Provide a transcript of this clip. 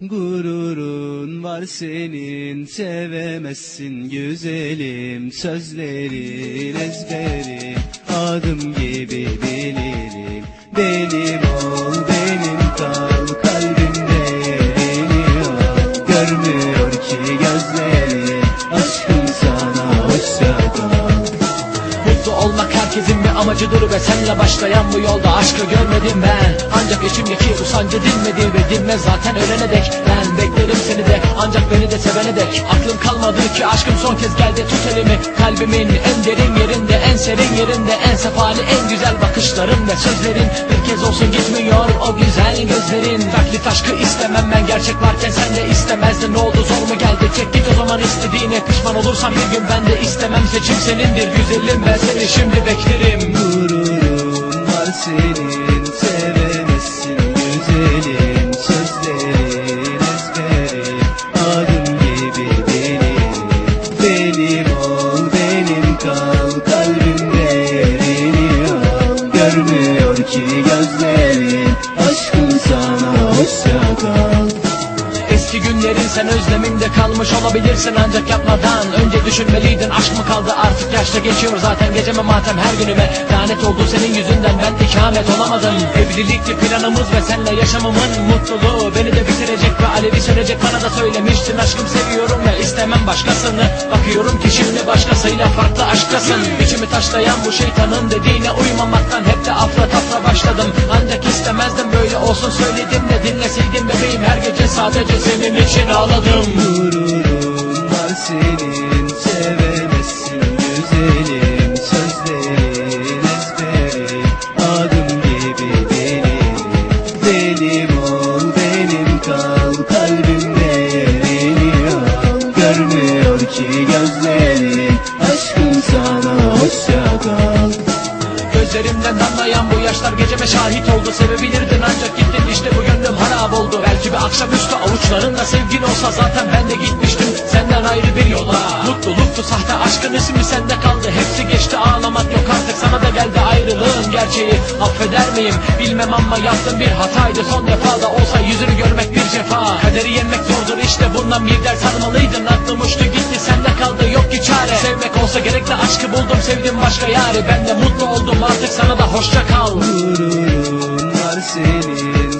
Gururun var senin sevemezsin güzelim. Sözlerin ezberim adım gibi bilirim. Benim amacıdır ve senle başlayan bu yolda aşkı görmedim ben. Ancak içimdeki usancı dinmedi ve dinmez zaten ölene dek. Ben beklerim seni ancak beni de sevene dek Aklım kalmadı ki aşkım son kez geldi tut elimi. Kalbimin en derin yerinde en serin yerinde En sefali en güzel bakışların ve sözlerin. Bir kez olsun gitmiyor o güzel gözlerin. Taklit aşkı istemem ben gerçek varken sen de istemezdin. Ne oldu zor mu geldi? Çek git o zaman istediğine Pişman olursan bir gün ben de istemem. Seçim senindir Güzelim ben seni şimdi beklerim. Gururun var senin sevemezsin Görmüyor ki gözlerin aşkım sana hoşça kal. Eski günlerin sen özleminde kalmış olabilirsin ancak yapmadan Önce düşünmeliydin. Aşk mı kaldı? Artık yaşta geçiyor zaten. Geceme matem? Her günüme Lanet oldu senin yüzünden. Ben ikamet olamadım. Evlilikti planımız ve senle yaşamımın mutluluğu Beni de bitirecek ve alevi sönecek bana da söylemiştin Aşkım seviyorum istemem başkasını. Bakıyorum ki şimdi başkasıyla farklı aşktasın İçimi taşlayan bu şeytanın dediğine uymamaktan hep de afra tafra başladım. Ancak istemezdim böyle olsun söyledim de dinleseydin bebeğim. Her gece sadece senin için ağladım. Gururun var senin Gözlerimden damlayan bu yaşlar geceme şahit oldu. Sevebilirdin ancak gittin işte bu gönlüm harap oldu. Belki bir akşamüstü avuçlarında sevgin olsa zaten ben de gitmiştim. Senden ayrı bir yola. Mutluluktu sahte aşkın ismi sende kaldı. Hepsi geçti ağlamak yok artık. Sana da geldi ayrılığın gerçeği. Affeder miyim? Bilmem ama yaptığım bir hataydı. Son defa da olsa yüzünü görmek bir cefa. Kaderi yenmek zordur. İşte bundan bir ders almalıydın. Aklım uçtu gitti sende kaldı. Yok ki çare. Sevmek olsa gerekli aşkı buldum sevdim başka yari. Ben de mutlu oldum artık sana da hoşça kal. Gururun var senin